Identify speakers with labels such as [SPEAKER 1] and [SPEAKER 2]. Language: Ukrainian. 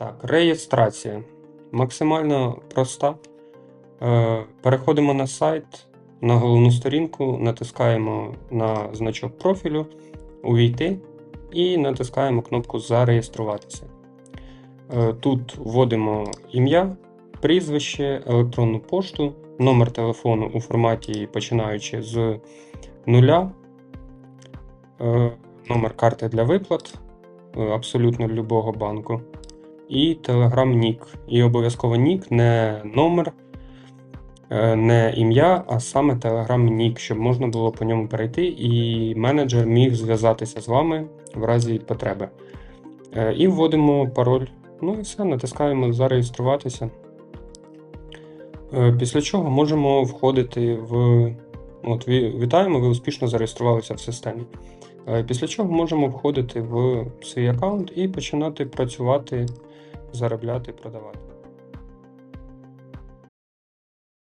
[SPEAKER 1] Так, реєстрація. Максимально проста. Е, Переходимо на сайт, на головну сторінку, натискаємо на значок профілю, увійти і натискаємо кнопку Зареєструватися. Е, Тут вводимо ім'я, прізвище, електронну пошту, номер телефону у форматі починаючи з нуля, е, номер карти для виплат абсолютно любого банку. І Telegram нік. І обов'язково нік, не номер, е, не ім'я, а саме Telegram нік, щоб можна було по ньому перейти, і менеджер міг зв'язатися з вами в разі потреби. Е, І вводимо пароль. Ну і все, натискаємо зареєструватися. Е, Після чого можемо входити в. От, вітаємо, ви успішно зареєструвалися в системі. Е, Після чого можемо входити в свій аккаунт і починати працювати, заробляти, продавати.